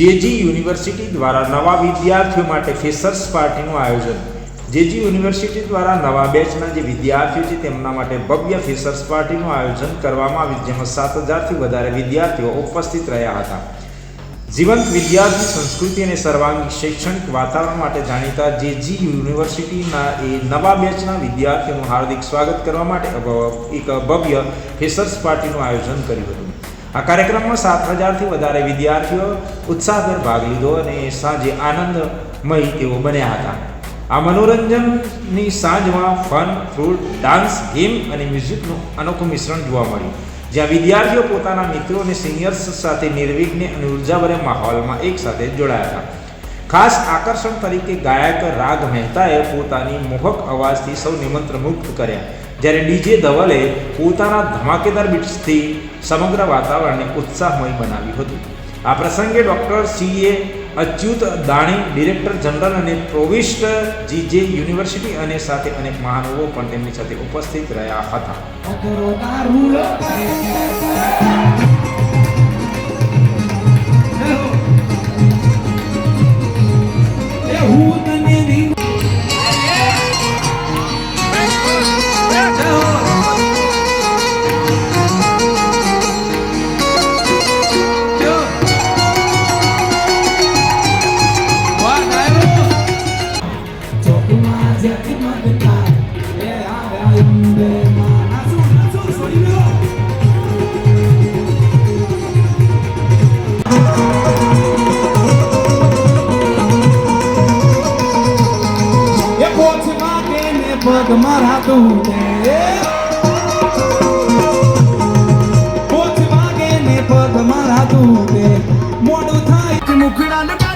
JG university દ્વારા નવા વિદ્યાર્થીઓ માટે ફેસર્સ પાર્ટીનું આયોજન. જેજી યુનિવર્સિટી દ્વારા નવા બેચના જે વિદ્યાર્થીઓ છે તેમના માટે ભવ્ય ફેસર્સ પાર્ટીનું આયોજન કરવામાં આવ્યું, જેમાં સાત હજારથી વધારે વિદ્યાર્થીઓ ઉપસ્થિત રહ્યા હતા. જીવંત વિદ્યાર્થી સંસ્કૃતિ અને સર્વાંગી શૈક્ષણિક વાતાવરણ માટે જાણીતા જેજી યુનિવર્સિટીના એ નવા બેચના વિદ્યાર્થીઓનું હાર્દિક સ્વાગત કરવા માટે એક ભવ્ય ફેસર્સ પાર્ટીનું આયોજન કર્યું હતું. આ કાર્યક્રમમાં સાત હજારથી વધારે વિદ્યાર્થીઓ ઉત્સાહભેર ભાગ લીધો અને સાંજે આનંદમય તેઓ બન્યા હતા. આ મનોરંજનની સાંજમાં ફન, ફ્રૂટ, ડાન્સ, ગેમ અને મ્યુઝિકનું અનોખું મિશ્રણ જોવા મળ્યું. જ્યાં વિદ્યાર્થીઓ પોતાના મિત્રો અને સિનિયર્સ સાથે નિર્વિઘ્ને અને ઉર્જાભર્યા માહોલમાં એક સાથે જોડાયા હતા. ખાસ આકર્ષણ તરીકે ગાયક રાગ મહેતાએ પોતાની મોહક અવાજથી સૌને મંત્રમુગ્ધ કર્યા. જ્યારે ડીજે ધવલે પોતાના ધમાકેદાર બીટ્સથી સમગ્ર વાતાવરણને ઉત્સાહમય બનાવ્યું હતું. આ પ્રસંગે doctor C A Achyut Dani, director general અને પ્રોવિસ્ટ જીજે યુનિવર્સિટી અને સાથે અનેક મહાનુભાવો પણ તેમની સાથે ઉપસ્થિત રહ્યા હતા. ને પગ મરાતું ને પોચ માગે ને પગ મરાતું ને મોડું થાય મુખડા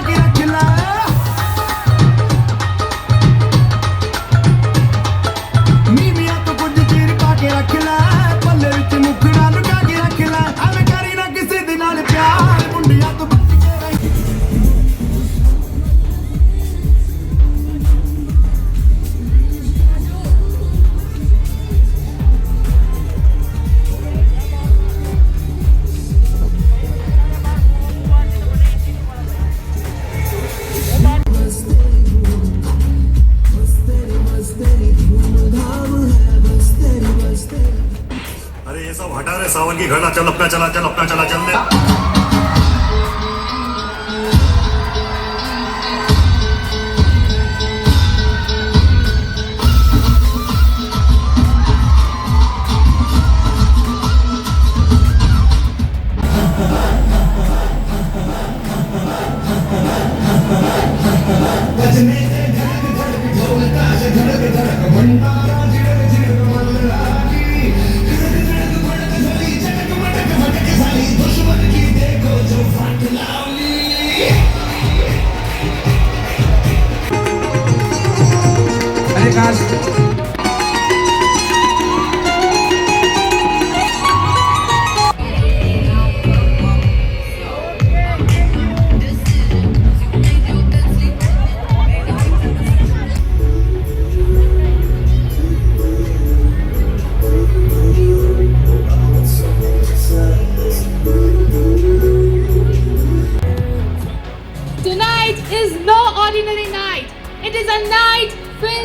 सावन की घड़ा चल अपना चला चल अपना चला चल दे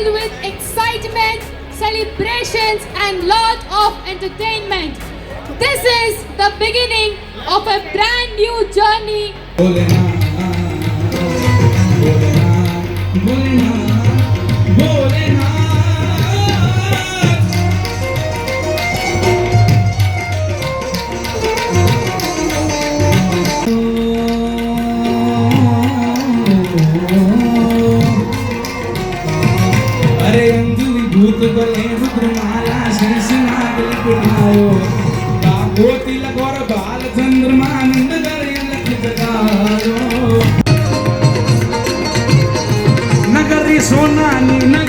filled with excitement, celebrations, and lot of entertainment. This is the beginning of a brand new journey. Bolena, Bolena, Bolena. ભૂત ગલે રુદ્રમાલા શંશનાગ લખડાયો બાબો તિલક ઓર બાલ ચંદ્રમા નંદ કરે લખ જગાયો નગરી સોનાની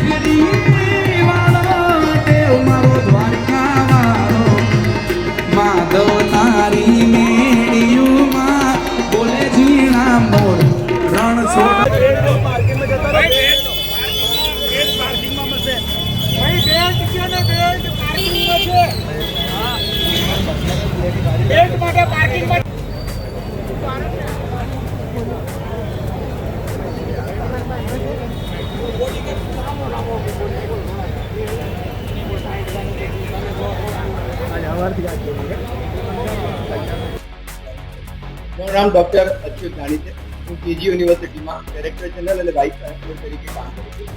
મારું નામ ડોક્ટર અચ્યુત ધાણી છે હું કેજી યુનિવર્સિટીમાં ડાયરેક્ટર જનરલ અને વાઇસ ચાન્સલર તરીકે કામ કરું છું.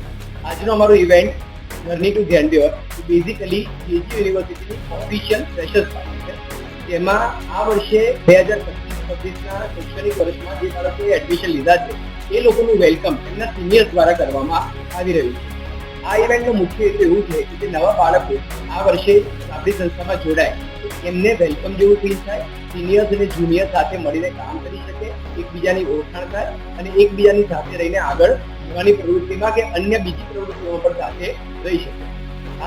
આજનો અમારો event journey to ઝેન્ડ્યોર basically KG યુનિવર્સિટીની ઓફિશિયલ ફ્રેશર્સ પાર્ટી છે. તેમાં આ વર્ષે બે હજાર પચીસ, છવ્વીસના શૈક્ષણિક વર્ષમાં જે બાળકોએ એડમિશન લીધા છે એ લોકોનું વેલકમ એમના સિનિયર્સ દ્વારા કરવામાં આવી રહ્યું છે. આ ઇવેન્ટનો મુખ્ય હેતુ એવું છે કે જે નવા બાળકો આ વર્ષે આપણી સંસ્થામાં જોડાય એમને વેલકમ જેવું ફીલ થાય સિનિયર્સ અને જુનિયર સાથે મળીને કામ કરી શકે, એકબીજાની ઓળખાણ થાય અને એકબીજાની સાથે રહીને આગળ ભણવાની પ્રવૃત્તિમાં કે અન્ય બીજી પ્રવૃત્તિઓમાં પણ સાથે રહી શકે.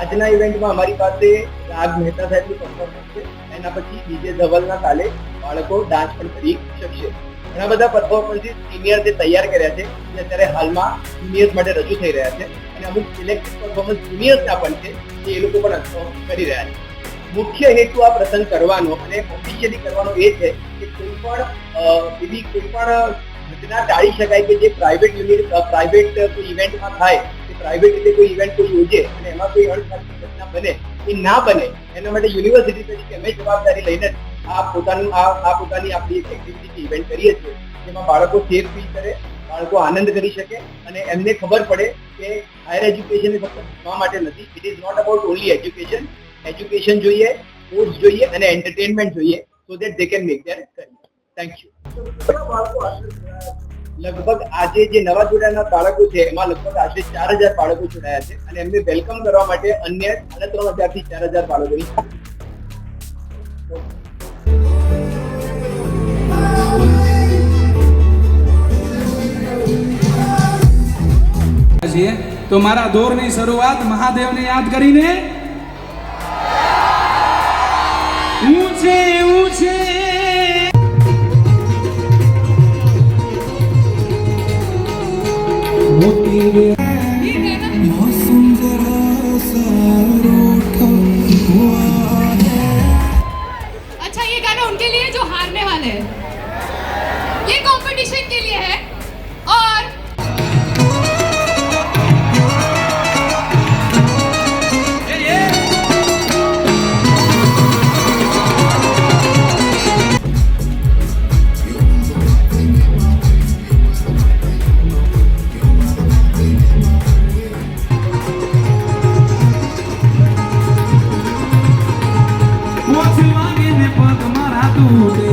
આજના ઇવેન્ટમાં અમારી પાસે રાગ મહેતા સાહેબનું પરફોર્મન્સ છે. એના પછી ડીજે ધવલના તાલે બાળકો ડાન્સ પણ કરી શકશે. ઘણા બધા પરફોર્મન્સીસ જે તૈયાર કર્યા છે, જે અત્યારે હાલમાં સિનિયર્સ માટે રજૂ થઈ રહ્યા છે અને અમુક સિલેક્ટેડ પરફોર્મન્સ જુનિયર્સના પણ છે એ લોકો પણ કરી રહ્યા છે. મુખ્ય હેતુ આ પ્રસંગ કરવાનો અને ઓફિશિયલી કરવાનો એ છે કે કોઈ પણ એવી કોઈ પણ ઘટના ટાળી શકાય કે જે પ્રાઇવેટ યુનિટ પ્રાઇવેટ કોઈ ઇવેન્ટમાં થાય, કે પ્રાઇવેટ રીતે કોઈ ઇવેન્ટ કોઈ યોજે અને એમાં કોઈ અણધારી ઘટના બને, એ ના બને, એના માટે યુનિવર્સિટી તરીકે અમે જવાબદારી લઈને આ પોતાનું, આ આ પોતાની આપણી એક એક્ટિવિટી ઇવેન્ટ કરીએ છીએ, જેમાં બાળકો સેફ ફીલ કરે, બાળકો આનંદ કરી શકે અને એમને ખબર પડે કે હાયર એજ્યુકેશન એ ફક્ત ભણવા માટે નથી it is not about only education education જોઈએ સ્પોર્ટ્સ જોઈએ અને એન્ટરટેનમેન્ટ જોઈએ so that they can make their career thank you લગભગ આજે જે નવા જોડાયેલા બાળકો છે, એમાં લગભગ આજે ચાર હજાર બાળકો જોડાયા છે અને એમને વેલકમ કરવા માટે અન્ય સાડા ત્રણ હજારથી ચાર હજાર બાળકોની રહ્યા છીએ. તો મારા દોરની શરૂઆત મહાદેવને યાદ કરીને ઊંચે ઊંચે. अच्चा ये गाना उनके लिए जो हारने वाले हैं tu